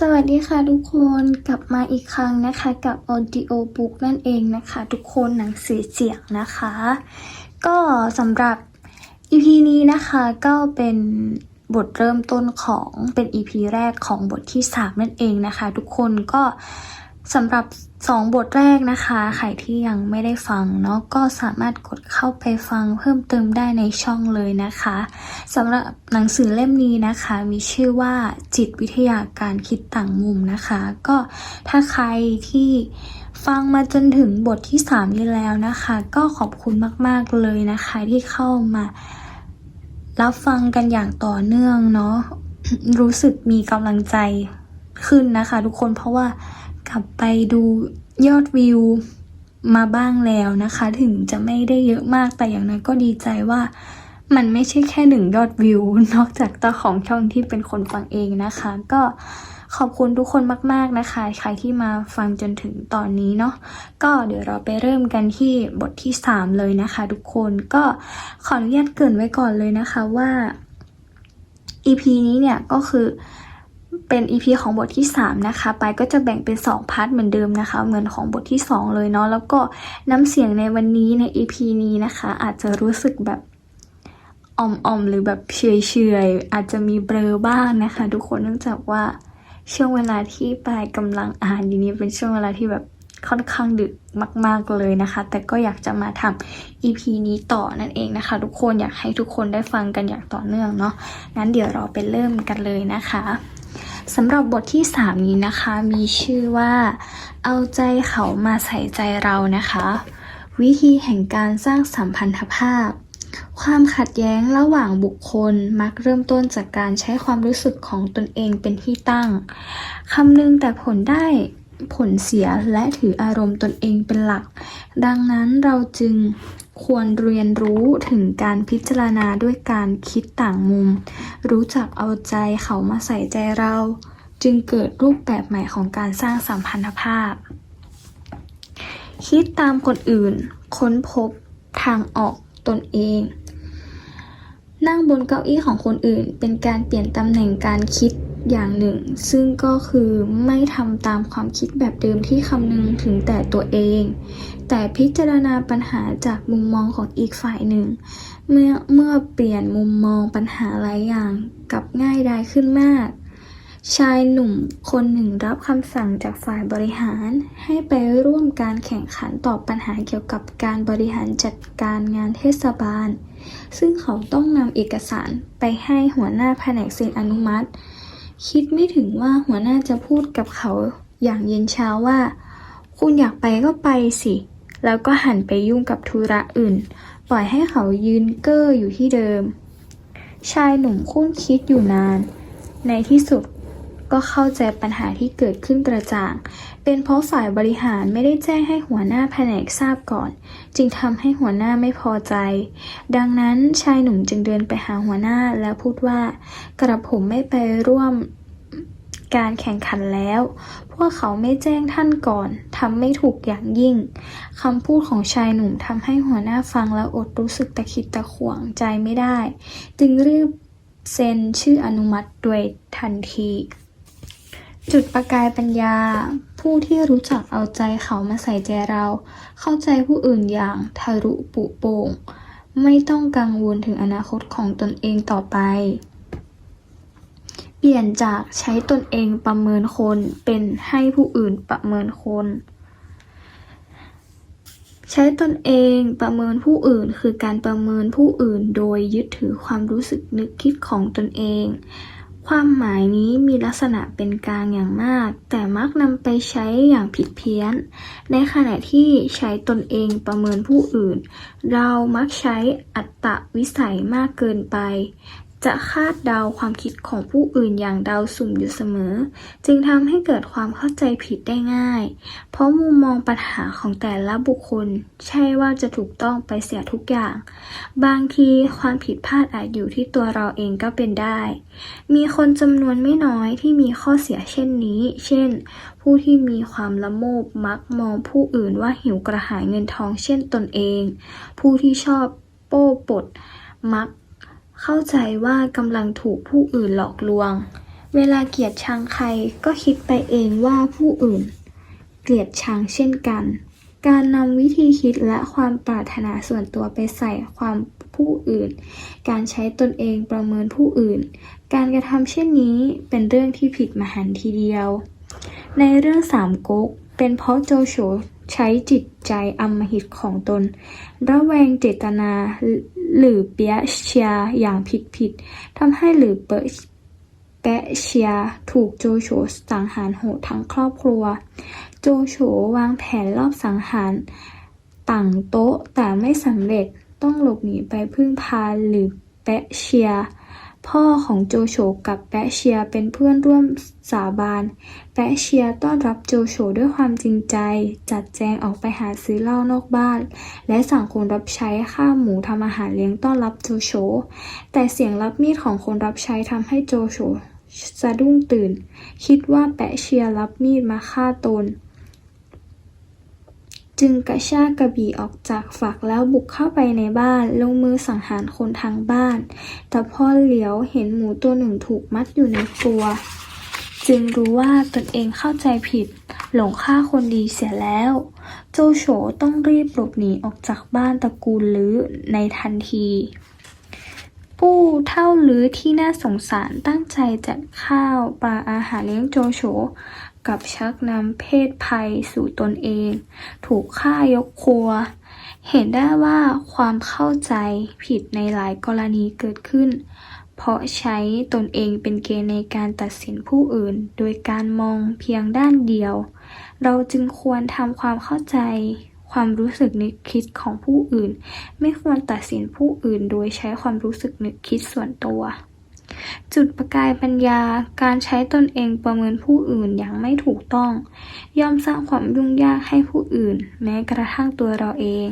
สวัสดีค่ะทุกคนกลับมาอีกครั้งนะคะ กับ Audio Book นั่นเองนะคะ ทุกคนหนังสือเสียงนะคะ ก็สำหรับ EP นี้นะคะก็เป็นบทเริ่มต้นของเป็น EP แรกของบทที่ 3 นั่นเองนะคะ ทุกคนก็สำหรับ 2 บทแรกนะคะ ใครที่ยังไม่ได้ฟังเนาะก็สามารถกดเข้าไปฟังเพิ่มเติมได้ในช่องเลยนะคะสำหรับหนังสือเล่มนี้นะคะ มีชื่อว่าจิตวิทยาการคิดต่างมุมนะคะ ก็ถ้าใครที่ฟังมาจนถึงบทที่ 3 นี้แล้วนะคะ ก็ขอบคุณมากๆเลยนะคะ ที่เข้ามารับฟังกันอย่างต่อเนื่องเนาะรู้สึกมีกำลังใจขึ้นนะคะ ทุกคนเพราะว่า กลับไปดูยอดวิวมาบ้างแล้วนะคะ ถึงจะไม่ได้เยอะมากแต่อย่างนั้นก็ดีใจว่ามันไม่ใช่แค่หนึ่งยอดวิวนอกจากเจ้าของช่องที่เป็นคนฟังเองนะคะ ก็ขอบคุณทุกคนมาก ๆนะคะ ใครที่มาฟังจนถึงตอนนี้เนาะก็เดี๋ยวเราไปเริ่มกันที่บทที่ 3 เลยนะคะ ทุกคนก็ขออนุญาตเกรินไว้ก่อนเลยนะคะว่า EP นี้เนี่ยก็คือ เป็น EP ของบทที่ 3 นะคะ ไปก็จะแบ่งเป็น 2 พาร์ทเหมือนเดิมนะคะ เหมือนของบทที่ 2 เลยเนาะ แล้วก็น้ำเสียงในวันนี้ใน EP นี้นะคะ อาจจะรู้สึกแบบอ่อมๆ หรือแบบเฉยๆ อาจจะมีเบลอบ้างนะคะ ทุกคนเนื่องจากว่าช่วงเวลาที่ปายกำลังอ่านอยู่นี้เป็นช่วงเวลาที่แบบค่อนข้างดึกมาก ๆ เลยนะคะ แต่ก็อยากจะมาทำ EP นี้ต่อนั่นเองนะคะ ทุกคนอยากให้ทุกคนได้ฟังกันอย่างต่อเนื่องเนาะ งั้นเดี๋ยวเราไปเริ่มกันเลยนะคะ สำหรับบทที่ 3 นี้นะคะ มีชื่อว่า เอาใจเขามาใส่ใจเรานะคะ วิธีแห่งการสร้างสัมพันธภาพ ความขัดแย้งระหว่างบุคคลมักเริ่มต้นจากการใช้ความรู้สึกของตนเองเป็นที่ตั้งคำนึงแต่ผลได้ ผลเสียและถืออารมณ์ตนเองเป็นหลัก ดังนั้นเราจึงควรเรียนรู้ถึงการพิจารณาด้วยการคิดต่างมุม รู้จักเอาใจเขามาใส่ใจเรา จึงเกิดรูปแบบใหม่ของการสร้างสัมพันธภาพ คิดตามคนอื่น ค้นพบทางออกตนเอง นั่งบนเก้าอี้ของคนอื่น เป็นการเปลี่ยนตำแหน่งการคิด อย่างหนึ่ง ซึ่งก็คือไม่ทำตามความคิดแบบเดิมที่คำนึงถึงแต่ตัวเอง แต่พิจารณาปัญหาจากมุมมองของอีกฝ่ายหนึ่ง เมื่อเมื่อเปลี่ยนมุมมองปัญหาหลายอย่างกับง่ายดายขึ้นมาก ชายหนุ่มคนหนึ่งรับคำสั่งจากฝ่ายบริหาร ให้ไปร่วมการแข่งขันตอบปัญหาเกี่ยวกับการบริหารจัดการงานเทศบาล ซึ่งเขาต้องนำเอกสารไปให้หัวหน้าแผนกเซ็นอนุมัติ คิดไม่ถึงว่าหัวหน้าจะพูดกับเขาอย่างเย็นเช้าว่า คุณอยากไปก็ไปสิ แล้วก็หันไปยุ่งกับธุระอื่น ปล่อยให้เขายืนเก้ออยู่ที่เดิม ชายหนุ่มคุ้นคิดอยู่นาน ในที่สุด ก็เข้าใจปัญหาที่เกิดขึ้นกระจ่าง เป็นเพราะฝ่ายบริหารไม่ได้แจ้งให้หัวหน้าแผนกทราบก่อน จึงทำให้หัวหน้าไม่พอใจ ดังนั้นชายหนุ่มจึงเดินไปหาหัวหน้าแล้วพูดว่า กระผมไม่ไปร่วมการแข่งขันแล้ว พวกเขาไม่แจ้งท่านก่อน ทำไม่ถูกอย่างยิ่ง คำพูดของชายหนุ่มทำให้หัวหน้าฟังแล้วอดรู้สึกตะขิดตะขวงใจไม่ได้ จึงรีบเซ็นชื่ออนุมัติโดยทันที จุดประกายปัญญา ผู้ที่รู้จักเอาใจเขามาใส่ใจเรา เข้าใจผู้อื่นอย่างทะลุปุโป่ง ไม่ต้องกังวลถึงอนาคตของตนเองต่อไป เปลี่ยนจากใช้ตนเองประเมินคนเป็นให้ผู้อื่นประเมินคน ใช้ตนเองประเมินผู้อื่นคือการประเมินผู้อื่นโดยยึดถือความรู้สึกนึกคิดของตนเอง ความหมายนี้มีลักษณะเป็นกลางอย่างมาก แต่มักนำไปใช้อย่างผิดเพี้ยน ในขณะที่ใช้ตนเองประเมินผู้อื่น เรามักใช้อัตตวิสัยมากเกินไป จะคาดเดาความคิดของผู้อื่นอย่างเดาสุ่มอยู่เสมอ จึงทำให้เกิดความเข้าใจผิดได้ง่าย เพราะมุมมองปัญหาของแต่ละบุคคล ใช่ว่าจะถูกต้องไปเสียทุกอย่าง บางทีความผิดพลาดอาจอยู่ที่ตัวเราเองก็เป็นได้ มีคนจำนวนไม่น้อยที่มีข้อเสียเช่นนี้ เช่น ผู้ที่มีความละโมบมักมองผู้อื่นว่าหิวกระหายเงินทองเช่นตนเอง ผู้ที่ชอบโป้ปดมัก เข้าใจว่ากำลังถูกผู้อื่นหลอกลวง เวลาเกลียดชังใครก็คิดไปเองว่าผู้อื่น เกลียดชังเช่นกัน การนำวิธีคิดและความปรารถนาส่วนตัวไปใส่ความผู้อื่น การใช้ตนเองประเมินผู้อื่น การกระทำเช่นนี้เป็นเรื่องที่ผิดมหันต์ทีเดียว ในเรื่องสามก๊กเป็นเพราะโจโฉ ใช้จิตใจอำมหิตของตน ระแวงเจตนาหรือเปียเชียอย่างผิดผิดทำให้หรือเปะแปะเชียถูกโจโฉสังหารโหดทั้งครอบครัว โจโฉวางแผนรอบสังหารต่างโต๊ะแต่ไม่สำเร็จต้องหลบหนีไปพึ่งพาหรือแปะเชีย พ่อของโจโฉกับแปะเชียเป็นเพื่อนร่วมสาบาน แปะเชียต้อนรับโจโฉด้วยความจริงใจ จัดแจงออกไปหาซื้อเหล้านอกบ้าน และสั่งคนรับใช้ฆ่าหมูทำอาหารเลี้ยงต้อนรับโจโฉ แต่เสียงรับมีดของคนรับใช้ทำให้โจโฉสะดุ้งตื่น คิดว่าแปะเชียรับมีดมาฆ่าตน จึงกระชากกระบี่ออกจากฝักแล้วบุกเข้าไปในบ้าน ลงมือสังหารคนทางบ้าน แต่พ่อเหลียวเห็นหมูตัวหนึ่งถูกมัดอยู่ในครัว จึงรู้ว่าตนเองเข้าใจผิด หลงฆ่าคนดีเสียแล้ว โจโฉต้องรีบหลบหนีออกจากบ้านตระกูลลือในทันทีปู่เท่าลือที่น่าสงสารตั้งใจจัดข้าวปลาอาหารเลี้ยงโจโฉ กับชักนำเพศภัยสู่ตนเอง ถูกฆ่ายกครัว เห็นได้ว่าความเข้าใจผิดในหลายกรณีเกิดขึ้น เพราะใช้ตนเองเป็นเกณฑ์ในการตัดสินผู้อื่น โดยการมองเพียงด้านเดียว เราจึงควรทำความเข้าใจความรู้สึกนึกคิดของผู้อื่น ไม่ควรตัดสินผู้อื่น โดยใช้ความรู้สึกนึกคิดส่วนตัว จุดประกายปัญญา การใช้ตนเองประเมินผู้อื่นอย่างไม่ถูกต้อง ย่อมสร้างความยุ่งยากให้ผู้อื่น แม้กระทั่งตัวเราเอง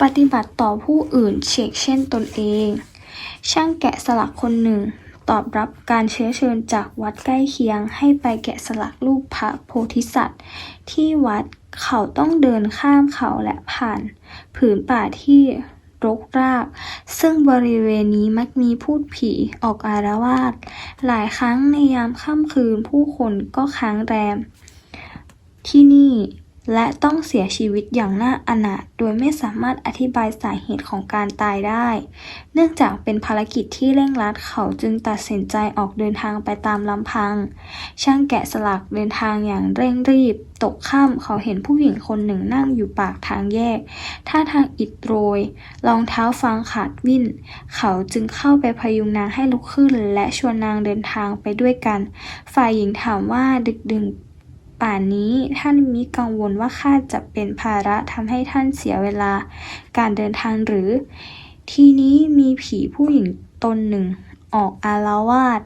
ปฏิบัติต่อผู้อื่นเชกเช่นตนเอง ช่างแกะสลักคนหนึ่ง ตอบรับการเชื้อเชิญจากวัดใกล้เคียง ให้ไปแกะสลักรูปพระโพธิสัตว์ ที่วัดเขาต้องเดินข้ามเขาและผ่านผืนป่าที่ รกราก ซึ่งบริเวณนี้มักมีพูดผีออกอารวาสหลายครั้งในยามค่ำคืนผู้คนก็ค้างแรม ที่นี่ และต้องเสียชีวิตอย่างน่าอนาถโดยไม่สามารถอธิบายสาเหตุของการตายได้ เนื่องจากเป็นภารกิจที่เร่งรัดเขาจึงตัดสินใจออกเดินทางไปตามลำพัง ช่างแกะสลักเดินทางอย่างเร่งรีบ ตกค่ำเขาเห็นผู้หญิงคนหนึ่งนั่งอยู่ปากทางแยก ท่าทางอิดโรย รองเท้าฟางขาดวิ่น เขาจึงเข้าไปพยุงนางให้ลุกขึ้น และชวนนางเดินทางไปด้วยกัน ฝ่ายหญิงถามว่าดึกดื่น ป่านนี้ท่านมิกังวลว่าข้าจะเป็นภาระทำให้ท่านเสียเวลา การเดินทางหรือ ทีนี้มีผีผู้หญิงตนหนึ่ง ออกอาละวาด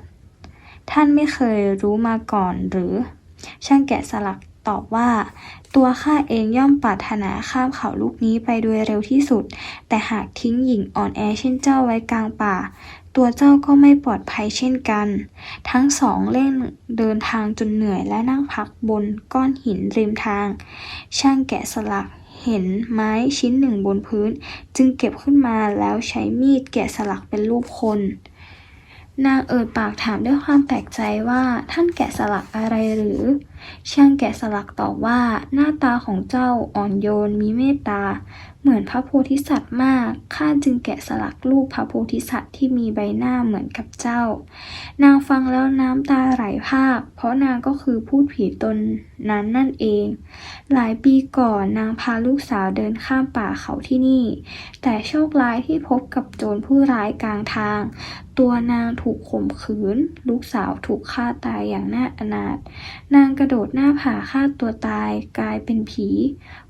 ท่านไม่เคยรู้มาก่อนหรือ ช่างแกะสลักตอบว่า ตัวข้าเองย่อมปรารถนาข้ามเขาลูกนี้ไปโดยเร็วที่สุด แต่หากทิ้งหญิงอ่อนแอเช่นเจ้าไว้กลางป่า ตัวเจ้าก็ไม่ปลอดภัยเช่นกัน ทั้งสองเล่นเดินทางจนเหนื่อยและนั่งพักบนก้อนหินริมทาง ช่างแกะสลักเห็นไม้ชิ้นหนึ่งบนพื้น จึงเก็บขึ้นมาแล้วใช้มีดแกะสลักเป็นรูปคน นางเอ่ยปากถามด้วยความแปลกใจว่าท่านแกะสลักอะไรหรือ ช่างแกะสลักตอบว่า หน้าตาของเจ้าอ่อนโยนมีเมตตา เหมือนพระโพธิสัตว์มาก ข้าจึงแกะสลักรูปพระโพธิสัตว์ที่มีใบหน้าเหมือนกับเจ้า นางฟังแล้วน้ำตาไหลพรากเพราะนางก็คือพูดผีตนนั้นนั่นเอง หลายปีก่อนนางพาลูกสาวเดินข้ามป่าเขาที่นี่ แต่โชคร้ายที่พบกับโจรผู้ร้ายกลางทาง ตัวนางถูกข่มขืน ลูกสาวถูกฆ่าตายอย่างน่าอนาถนางกระโดดหน้าผาฆ่าตัวตายกลายเป็นผี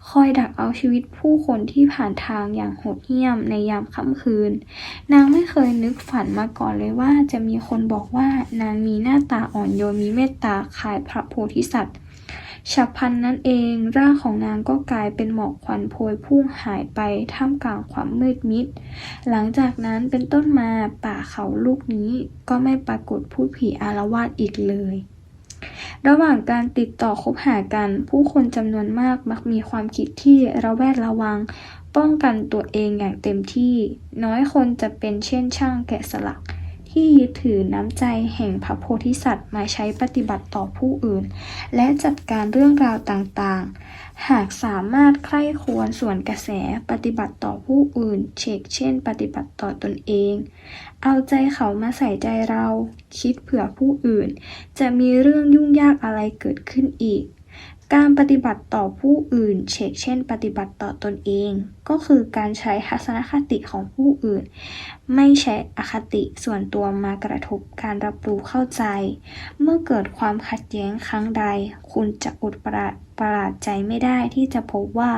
คอยดักเอาชีวิตผู้คนที่ผ่านทางอย่างโหดเหี้ยมในยามค่ำคืน นางไม่เคยนึกฝันมาก่อนเลยว่าจะมีคนบอกว่านางมีหน้าตาอ่อนโยนมีเมตตาคล้ายพระโพธิสัตว์ฉับพลันนั้นเองร่างของนางก็กลายเป็นหมอกควันโพยพุ่งหายไปท่ามกลางความมืดมิด หลังจากนั้นเป็นต้นมาป่าเขาลูกนี้ก็ไม่ปรากฏพูดผีอารวาสอีกเลย ระหว่างการติดต่อคบหากัน ผู้คนจำนวนมากมักมีความคิดที่ระแวดระวัง ป้องกันตัวเองอย่างเต็มที่ น้อยคนจะเป็นเช่นช่างแกะสลัก ที่ยึดถือน้ำใจแห่งพระโพธิสัตว์มาใช้ปฏิบัติต่อผู้อื่น และจัดการเรื่องราวต่างๆ หากสามารถใคร่ควญส่วนกระแสปฏิบัติต่อผู้อื่น เชกเช่น ปฏิบัติต่อตนเอง เอาใจเขามาใส่ใจเรา คิดเผื่อผู้อื่น จะมีเรื่องยุ่งยากอะไรเกิดขึ้นอีก การปฏิบัติต่อผู้อื่นเชกเช่น ปฏิบัติต่อตนเอง ก็คือการใช้ทัศนคติของผู้อื่น ไม่ใช้อคติส่วนตัวมากระทบการรับรู้เข้าใจ เมื่อเกิดความขัดแย้งครั้งใด คุณจะอดประหลาดประหลาดใจไม่ได้ที่จะพบว่า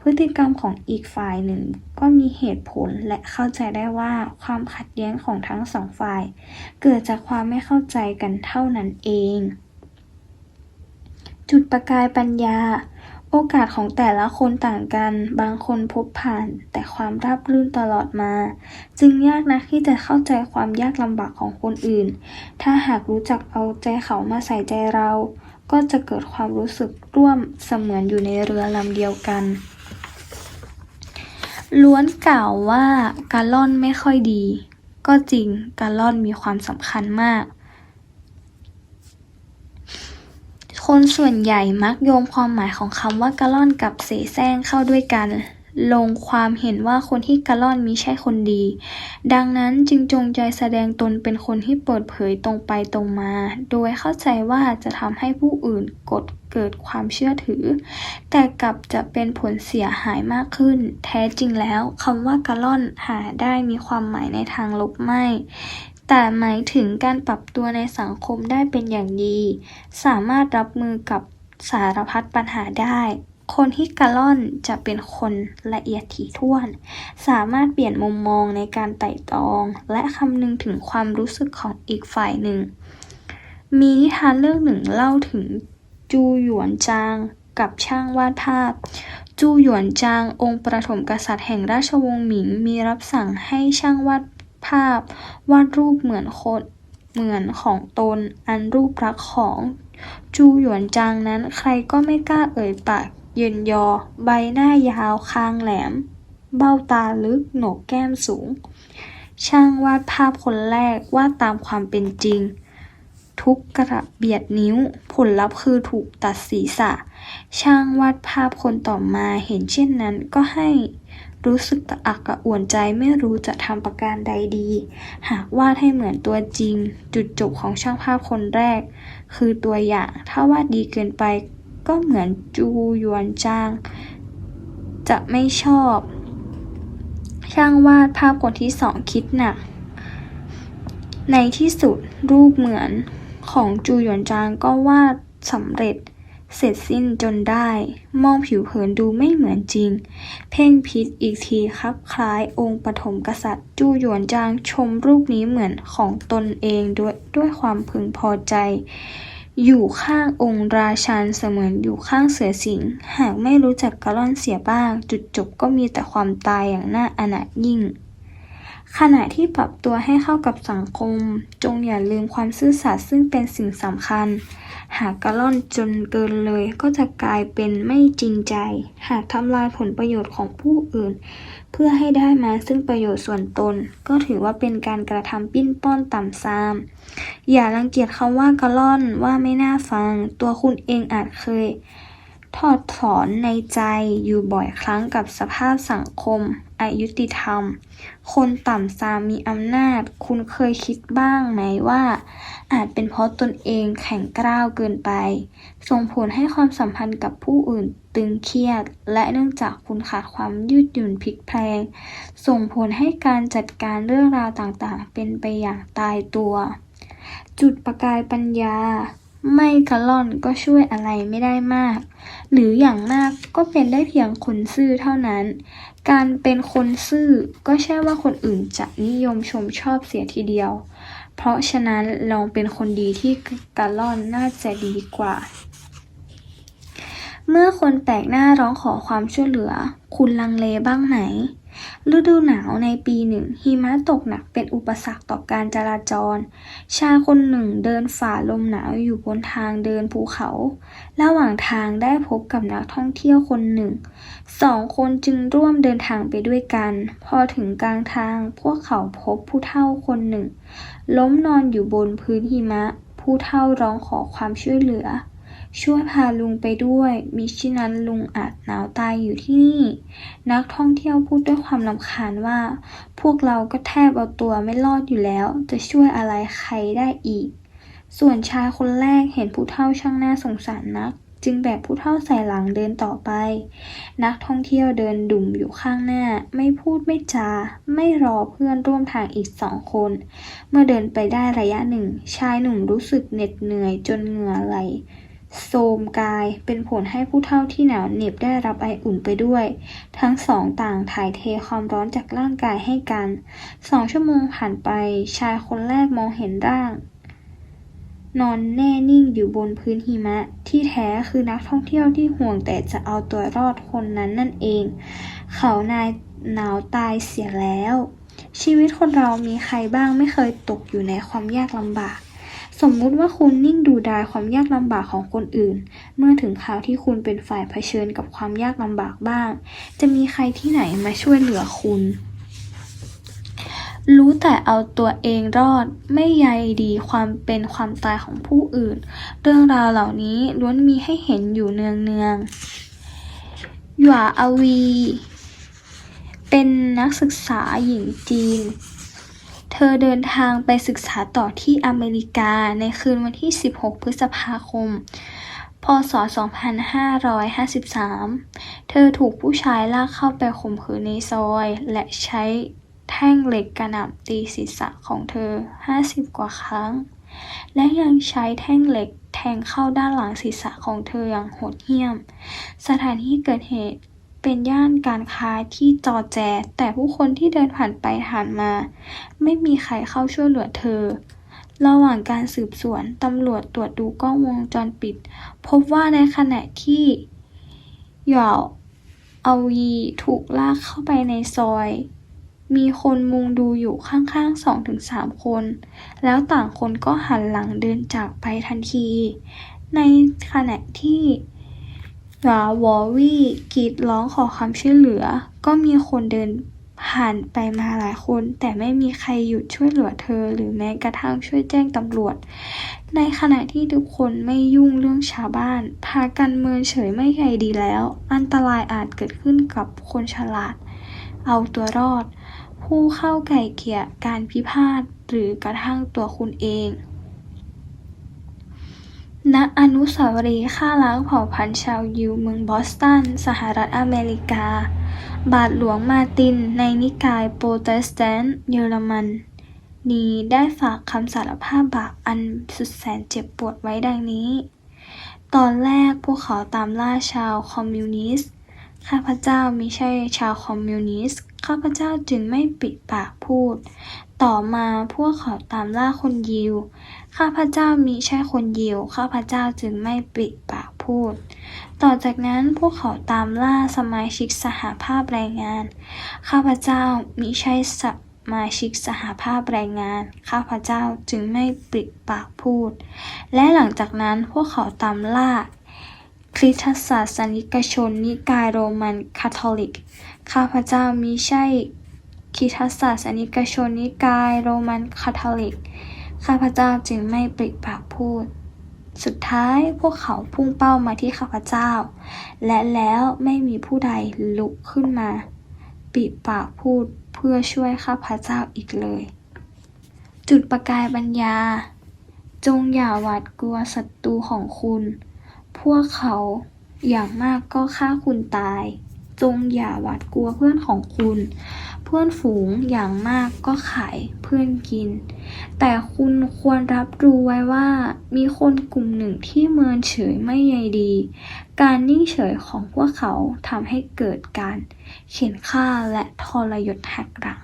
พฤติกรรมของอีกฝ่ายหนึ่ง ก็มีเหตุผลและเข้าใจได้ว่าความขัดแย้งของทั้งสองฝ่าย เกิดจากความไม่เข้าใจกันเท่านั้นเอง จุดประกายปัญญา โอกาสของแต่ละคนต่างกัน บางคนพบผ่าน แต่ความราบรื่นตลอดมา จึงยากนักที่จะเข้าใจความยากลำบากของคนอื่น ถ้าหากรู้จักเอาใจเขามาใส่ใจเรา ก็จะเกิดความรู้สึกร่วมเสมือนอยู่ในเรือลำเดียวกัน ล้วนกล่าวว่าการล่อนไม่ค่อยดี ก็จริงการล่อนมีความสำคัญมาก คนส่วนใหญ่มักโยงความหมายของคำว่ากะล่อนกับเสแสร้งเข้าด้วยกัน ลงความเห็นว่าคนที่กะล่อนมิใช่คนดี ดังนั้นจึงจงใจแสดงตนเป็นคนที่เปิดเผยตรงไปตรงมา โดยเข้าใจว่าจะทำให้ผู้อื่นกดเกิดความเชื่อถือ แต่กลับจะเป็นผลเสียหายมากขึ้น แท้จริงแล้วคำว่ากะล่อนหาได้มีความหมายในทางลบไม่ แต่หมายถึงการปรับตัวในสังคมได้เป็นอย่างดี สามารถรับมือกับสารพัดปัญหาได้ คนที่กะล่อนจะเป็นคนละเอียดถี่ถ้วน สามารถเปลี่ยนมุมมองในการไต่ตอง และคำนึงถึงความรู้สึกของอีกฝ่ายหนึ่ง มีนิทานเรื่องหนึ่งเล่าถึงจูหยวนจางกับช่างวาดภาพ จูหยวนจางองค์ประถมกษัตริย์แห่งราชวงศ์หมิงมีรับสั่งให้ช่างวาด ภาพ วาดรูปเหมือนคนเหมือนของตน อันรูปลักของ จูหยวนจางนั้นใครก็ไม่กล้าเอ่ยปากเยินยอ ใบหน้ายาวคางแหลม เบ้าตาลึกโหนกแก้มสูง ช่างวาดภาพคนแรกวาดตามความเป็นจริง ทุกกระเบียดนิ้ว ผลลัพธ์คือถูกตัดศีรษะ ช่างวาดภาพคนต่อมาเห็นเช่นนั้นก็ให้ รู้สึกกระอักกระอ่วนใจไม่รู้จะทำประการใดดี หากวาดให้เหมือนตัวจริง จุดจบของช่างภาพคนแรก คือตัวอย่าง ถ้าวาดดีเกินไป ก็เหมือนจูหยวนจาง จะไม่ชอบ ช่างวาดภาพคนที่สองคิดหนัก ในที่สุดรูปเหมือนของจูหยวนจางก็วาดสำเร็จ เสร็จสิ้นจนได้ มองผิวเผินดูไม่เหมือนจริง เพ่งพิษอีกทีครับคล้ายองค์ปฐมกษัตริย์ จูหยวนจางชมรูปนี้เหมือนของตนเองด้วยด้วยความพึงพอใจ อยู่ข้างองค์ราชันเสมือนอยู่ข้างเสือสิงห์หากไม่รู้จักกะล่อนเสียบ้าง จุดจบก็มีแต่ความตายอย่างน่าอนาถยิ่งขณะที่ปรับตัวให้เข้ากับสังคม จงอย่าลืมความซื่อสัตย์ซึ่งเป็นสิ่งสำคัญ หากกะล่อนจนเกินเลย ก็จะกลายเป็นไม่จริงใจ หากทำลายผลประโยชน์ของผู้อื่น เพื่อให้ได้มาซึ่งประโยชน์ส่วนตน ก็ถือว่าเป็นการกระทำปิ้นป้อนต่ำซาม อย่ารังเกียจคำว่ากะล่อนว่าไม่น่าฟัง ตัวคุณเองอาจเคย ถอดถอนในใจอยู่บ่อยครั้งกับสภาพสังคมอายุติธรรม คนต่ำซามมีอำนาจ คุณเคยคิดบ้างไหมว่า อาจเป็นเพราะตนเองแข็งกร้าวเกินไป ส่งผลให้ความสัมพันธ์กับผู้อื่นตึงเครียด และเนื่องจากคุณขาดความยืดหยุ่นพลิกแพลง ส่งผลให้การจัดการเรื่องราวต่างๆ เป็นไปอย่างตายตัว จุดประกายปัญญา ไม่กะล่อนก็ช่วยอะไรไม่ได้มาก หรืออย่างมากก็เป็นได้เพียงคนซื่อเท่านั้น การเป็นคนซื่อก็ใช่ว่าคนอื่นจะนิยมชมชอบเสียทีเดียว เพราะฉะนั้นลองเป็นคนดีที่กะล่อนน่าจะดีกว่า เมื่อคนแปลกหน้าร้องขอความช่วยเหลือ คุณลังเลบ้างไหม ฤดูหนาวในปีหนึ่งหิมะตกหนักเป็นอุปสรรคต่อการจราจร ชายคนหนึ่งเดินฝ่าลมหนาวอยู่บนทางเดินภูเขา ระหว่างทางได้พบกับนักท่องเที่ยวคนหนึ่ง สองคนจึงร่วมเดินทางไปด้วยกัน พอถึงกลางทางพวกเขาพบผู้เฒ่าคนหนึ่ง ล้มนอนอยู่บนพื้นหิมะ ผู้เฒ่าร้องขอความช่วยเหลือ ช่วยพาลุงไปด้วย มิฉะนั้นลุงอาจหนาวตายอยู่ที่นี่ นักท่องเที่ยวพูดด้วยความรำคาญว่า พวกเราก็แทบเอาตัวไม่รอดอยู่แล้ว จะช่วยอะไรใครได้อีก ส่วนชายคนแรกเห็นผู้เฒ่าช่างน่าสงสารนัก จึงแบกผู้เฒ่าใส่หลังเดินต่อไป นักท่องเที่ยวเดินดุ่มอยู่ข้างหน้า ไม่พูดไม่จา ไม่รอเพื่อนร่วมทางอีกสองคน เมื่อเดินไปได้ระยะหนึ่ง ชายหนุ่มรู้สึกเหน็ดเหนื่อยจนเหงื่อไหล โทมกาย เป็นผลให้ผู้เฒ่าที่หนาวเหน็บได้รับไออุ่นไปด้วย ทั้งสองต่างถ่ายเทความร้อนจากร่างกายให้กันสองชั่วโมงผ่านไป ชายคนแรกมองเห็นร่าง นอนแน่นิ่งอยู่บนพื้นหิมะ ที่แท้คือนักท่องเที่ยวที่ห่วงแต่จะเอาตัวรอดคนนั้นนั่นเอง เขานายหนาวตายเสียแล้ว ชีวิตคนเรามีใครบ้างไม่เคยตกอยู่ในความยากลำบาก สมมุติว่าคุณนิ่งดูดายความยากลำบากของคนอื่น เมื่อถึงคราวที่คุณเป็นฝ่ายเผชิญกับความยากลำบากบ้าง จะมีใครที่ไหนมาช่วยเหลือคุณ รู้แต่เอาตัวเองรอด ไม่ใยดีความเป็นความตายของผู้อื่น เรื่องราวเหล่านี้ล้วนมีให้เห็นอยู่เนืองๆหยวาอวี เป็นนักศึกษาหญิงจีน เธอเดินทางไปศึกษาต่อที่อเมริกาในคืนวันที่ 16 พฤษภาคม พศ 2553 เธอถูกผู้ชายลากเข้าไปข่มขืนในซอย และใช้แท่งเหล็กกระหน่ำตีศีรษะของเธอ 50 กว่าครั้ง และยังใช้แท่งเหล็กแทงเข้าด้านหลังศีรษะของเธออย่างโหดเหี้ยม สถานที่เกิดเหตุ เป็นย่านการค้าที่จอแจ แต่ผู้คนที่เดินผ่านไปผ่านมา ไม่มีใครเข้าช่วยเหลือเธอ ระหว่างการสืบสวน ตำรวจตรวจดูกล้องวงจรปิด พบว่าในขณะที่หยาวเอายีถูกลากเข้าไปในซอยมีคนมุงดูอยู่ข้างๆสองถึงสามคน แล้วต่างคนก็หันหลังเดินจากไปทันที ในขณะที่ หยาวอวี่กรีดร้องขอความช่วยเหลือ ก็มีคนเดินผ่านไปมาหลายคน แต่ไม่มีใครหยุดช่วยเหลือเธอ หรือแม้กระทั่งช่วยแจ้งตำรวจ ในขณะที่ทุกคนไม่ยุ่งเรื่องชาวบ้าน พากันเมินเฉยไม่ใยดีแล้ว อันตรายอาจเกิดขึ้นกับคนฉลาด เอาตัวรอด ผู้เข้าไก่เกี่ยการพิพาทหรือกระทั่งตัวคุณเอง ณอนุสาวรีย์ฆ่าล้างเผ่าพันธุ์ชาวยิวเมืองบอสตัน สหรัฐอเมริกา บาทหลวงมาติน ในนิกายโปรเตสแตนต์เยอรมันนีได้ฝากคำสารภาพบาปอันสุดแสนเจ็บปวดไว้ดังนี้ ตอนแรกพวกเขาตามล่าชาวคอมมิวนิสต์ ข้าพเจ้ามิใช่ชาวคอมมิวนิสต์ ข้าพเจ้าจึงไม่ปิดปากพูด ต่อมาพวกเขาตามล่าคนยิว ข้าพเจ้ามิใช่คนยิว ข้าพเจ้าจึงไม่ปิดปากพูด ต่อจากนั้นพวกเขาตามล่าสมาชิกสหภาพแรงงาน ข้าพเจ้ามิใช่สมาชิกสหภาพแรงงาน ข้าพเจ้าจึงไม่ปิดปากพูด และหลังจากนั้นพวกเขาตามล่าคริสตศาสนิกชนนิกายโรมันคาทอลิก ข้าพเจ้ามิใช่ คริสตศาสนิกชนนิกาย โรมันคาทอลิก ข้าพเจ้าจึงไม่ปริปากพูด สุดท้ายพวกเขาพุ่งเป้ามาที่ข้าพเจ้า และแล้วไม่มีผู้ใดลุกขึ้นมา ปิดปากพูดเพื่อช่วยข้าพเจ้าอีกเลย จุดประกายปัญญา จงอย่าหวาดกลัวศัตรูของคุณ พวกเขาอย่างมากก็ฆ่าคุณตาย จงอย่าหวาดกลัวเพื่อนของคุณ เพื่อนฝูงอย่างมากก็ขายเพื่อนกิน แต่คุณควรรับรู้ไว้ว่า มีคนกลุ่มหนึ่งที่เมินเฉยไม่ใยดี การนิ่งเฉยของพวกเขาทำให้เกิดการเข็นฆ่าและทรยศหักหลัง